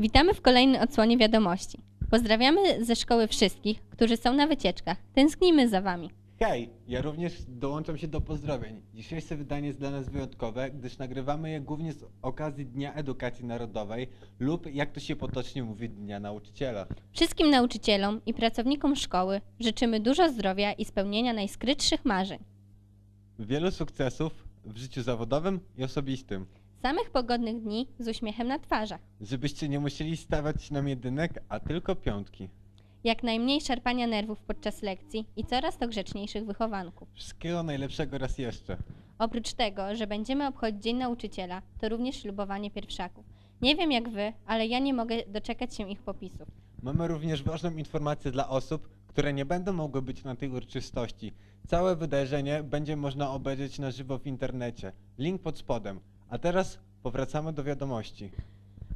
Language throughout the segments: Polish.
Witamy w kolejnej odsłonie wiadomości. Pozdrawiamy ze szkoły wszystkich, którzy są na wycieczkach. Tęsknimy za Wami. Hej, ja również dołączam się do pozdrowień. Dzisiejsze wydanie jest dla nas wyjątkowe, gdyż nagrywamy je głównie z okazji Dnia Edukacji Narodowej lub, jak to się potocznie mówi, Dnia Nauczyciela. Wszystkim nauczycielom i pracownikom szkoły życzymy dużo zdrowia i spełnienia najskrytszych marzeń. Wielu sukcesów w życiu zawodowym i osobistym. Samych pogodnych dni z uśmiechem na twarzach. Żebyście nie musieli stawiać nam jedynek, a tylko piątki. Jak najmniej szarpania nerwów podczas lekcji i coraz to grzeczniejszych wychowanków. Wszystkiego najlepszego raz jeszcze. Oprócz tego, że będziemy obchodzić Dzień Nauczyciela, to również ślubowanie pierwszaków. Nie wiem jak Wy, ale ja nie mogę doczekać się ich popisów. Mamy również ważną informację dla osób, które nie będą mogły być na tej uroczystości. Całe wydarzenie będzie można obejrzeć na żywo w internecie. Link pod spodem. A teraz powracamy do wiadomości.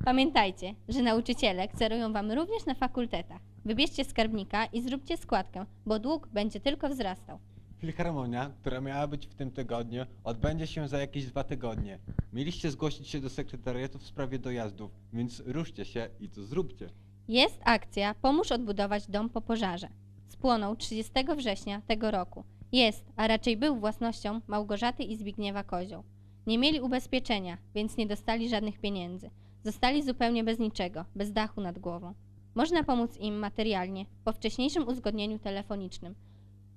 Pamiętajcie, że nauczyciele kserują Wam również na fakultetach. Wybierzcie skarbnika i zróbcie składkę, bo dług będzie tylko wzrastał. Filharmonia, która miała być w tym tygodniu, odbędzie się za jakieś dwa tygodnie. Mieliście zgłosić się do sekretariatu w sprawie dojazdów, więc ruszcie się i to zróbcie. Jest akcja Pomóż odbudować dom po pożarze. Spłonął 30 września tego roku. Jest, a raczej był własnością Małgorzaty i Zbigniewa Kozioł. Nie mieli ubezpieczenia, więc nie dostali żadnych pieniędzy. Zostali zupełnie bez niczego, bez dachu nad głową. Można pomóc im materialnie po wcześniejszym uzgodnieniu telefonicznym.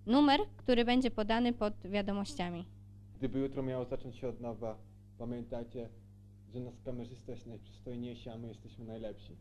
Numer, który będzie podany pod wiadomościami. Gdyby jutro miało zacząć się od nowa, pamiętajcie, że nasz kamerzysta jest najprzystojniejszy, a my jesteśmy najlepsi.